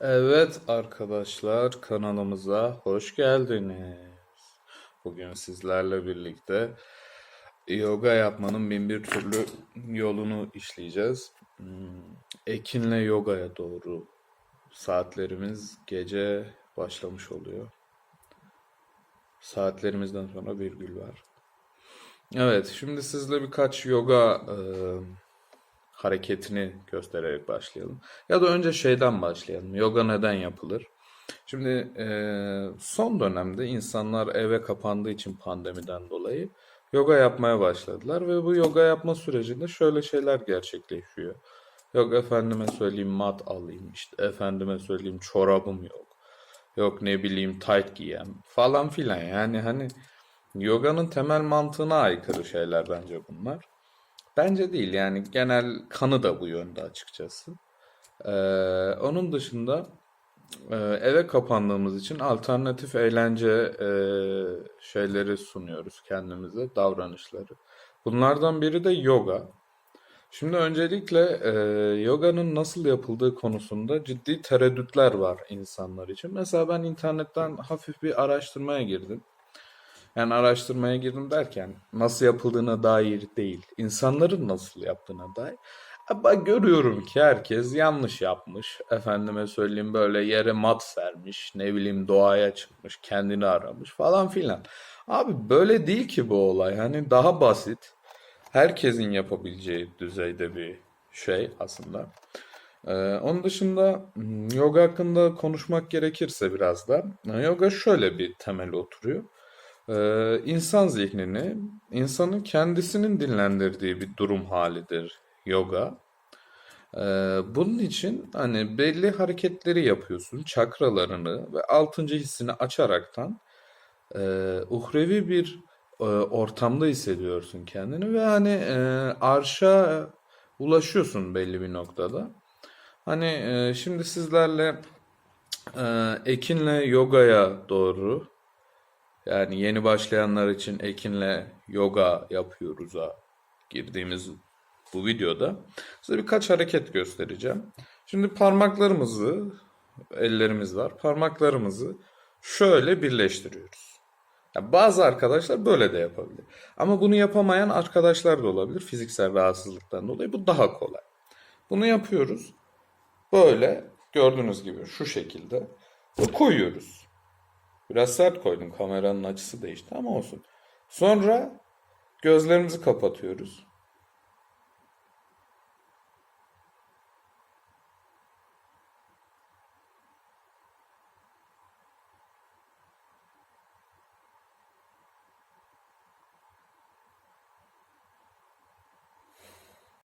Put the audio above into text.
Evet arkadaşlar kanalımıza hoş geldiniz. Bugün sizlerle birlikte yoga yapmanın bin bir türlü yolunu işleyeceğiz. Hmm, Ekinle yogaya doğru saatlerimiz gece başlamış oluyor. Saatlerimizden sonra virgül var. Evet, şimdi sizle birkaç yoga e, hareketini göstererek başlayalım. Ya da önce şeyden başlayalım. Yoga neden yapılır? Şimdi e, son dönemde insanlar eve kapandığı için pandemiden dolayı yoga yapmaya başladılar ve bu yoga yapma sürecinde şöyle şeyler gerçekleşiyor. Yok efendime söyleyeyim mat alayım işte efendime söyleyeyim çorabım yok. Yok ne bileyim tight giyem falan filan yani hani yoganın temel mantığına aykırı şeyler bence bunlar. Bence değil yani genel kanı da bu yönde açıkçası. Ee, onun dışında e, eve kapandığımız için alternatif eğlence e, şeyleri sunuyoruz kendimize, davranışları. Bunlardan biri de yoga. Şimdi öncelikle e, yoganın nasıl yapıldığı konusunda ciddi tereddütler var insanlar için. Mesela ben internetten hafif bir araştırmaya girdim. Yani araştırmaya girdim derken nasıl yapıldığına dair değil, insanların nasıl yaptığına dair. Ama görüyorum ki herkes yanlış yapmış. Efendime söyleyeyim böyle yere mat sermiş, ne bileyim doğaya çıkmış, kendini aramış falan filan. Abi böyle değil ki bu olay. Hani daha basit, herkesin yapabileceği düzeyde bir şey aslında. Ee, onun dışında hmm, yoga hakkında konuşmak gerekirse biraz da yoga şöyle bir temel oturuyor. Ee, insan zihnini, insanın kendisinin dinlendirdiği bir durum halidir yoga. Ee, bunun için hani belli hareketleri yapıyorsun, çakralarını ve altıncı hissini açaraktan e, uhrevi bir e, ortamda hissediyorsun kendini ve hani e, arşa ulaşıyorsun belli bir noktada. Hani e, şimdi sizlerle e, Ekin'le yogaya doğru yani yeni başlayanlar için Ekin'le yoga yapıyoruz'a girdiğimiz bu videoda size birkaç hareket göstereceğim. Şimdi parmaklarımızı, ellerimiz var, parmaklarımızı şöyle birleştiriyoruz. Ya bazı arkadaşlar böyle de yapabilir. Ama bunu yapamayan arkadaşlar da olabilir fiziksel rahatsızlıktan dolayı. Bu daha kolay. Bunu yapıyoruz. Böyle gördüğünüz gibi şu şekilde koyuyoruz. Biraz sert koydum. Kameranın açısı değişti ama olsun. Sonra gözlerimizi kapatıyoruz.